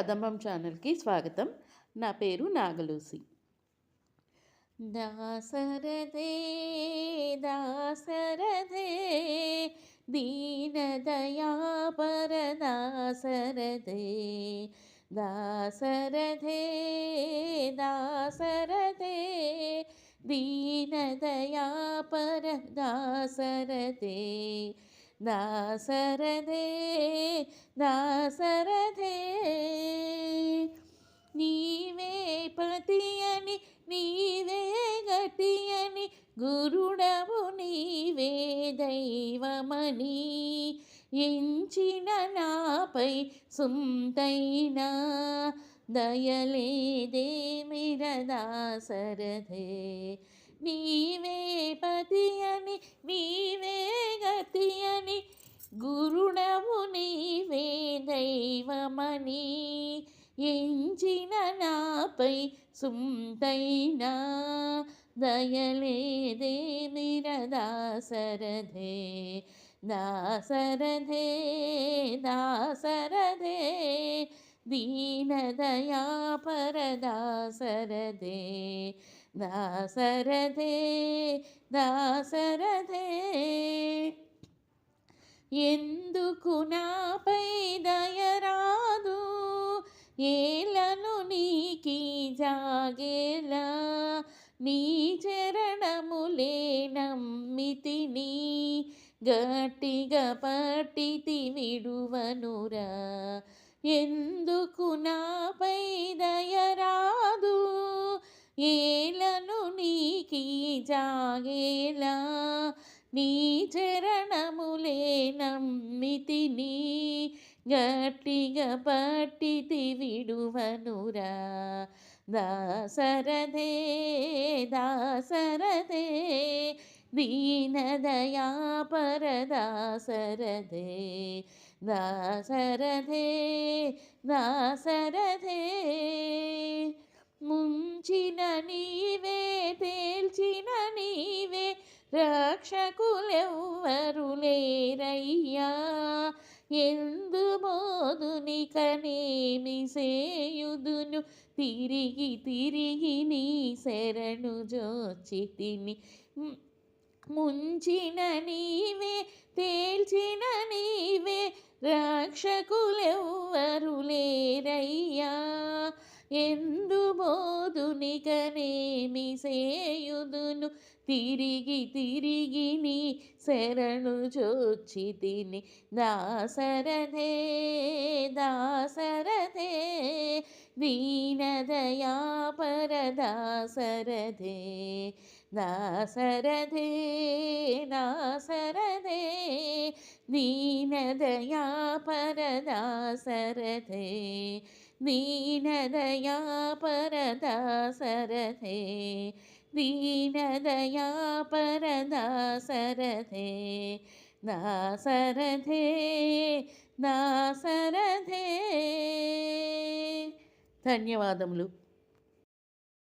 కదంబం ఛానల్కి స్వాగతం. నా పేరు నాగలూసి. దాసరథే దాసరథే దీనదయాపర దాసరథే దాసరథే దాసరథే దీనదయాపర దాసరథే దాసరథే దాసరథే. నీవే పతి అని నీవే గతి అని గురుడవు నీవే దైవమని. ఎంచిన నాపై సుంతైనా దయలేదేమిరదాసరథే నీవే రమణి ఎంచిన నాపై సుంతైనా దయలేదే నిరదాసరథే దాసరథే దాసరథే దీనదయా పరదాసరథే దాసరథే దాసరథే. ఎందుకు నా ఏలను నీకి జాగేలా నీ చరణములే నమ్మితిని గట్టిగా పట్టితి విడువనురా ఎందుకు నాపై దయరాదు ఏలను నీకి జాగేలా నీ చరణములే నమ్మితిని గట్టిగా పట్టితి విడువనురా దాసరథే దాసరథే దీనదయా పరదాసరథే దాసరదే దాసరదే ముంచిన నీవే తేల్చిన నీవే రక్షకులెవ్వరు లేరయ్యా ఎందు బోధుని కనేమి సేయుదును తిరిగి తిరిగి నీ శరణు జోచి తిని ముంచిన నీవే తేల్చిన నీవే రక్షకులెవ్వరు ఎందు బోధునికనేమి సేయుదును? తిరిగి తిరిగి నీ శరణు చొచ్చి తిని దాసరథే దాసరథే दीनदयापरदासरथे दासरथे दासरथे दीनदयापरदासरथे दीनदयापरदासरथे दीनदयापरदासरथे दासरथे దాసరథే ధన్యవాదములు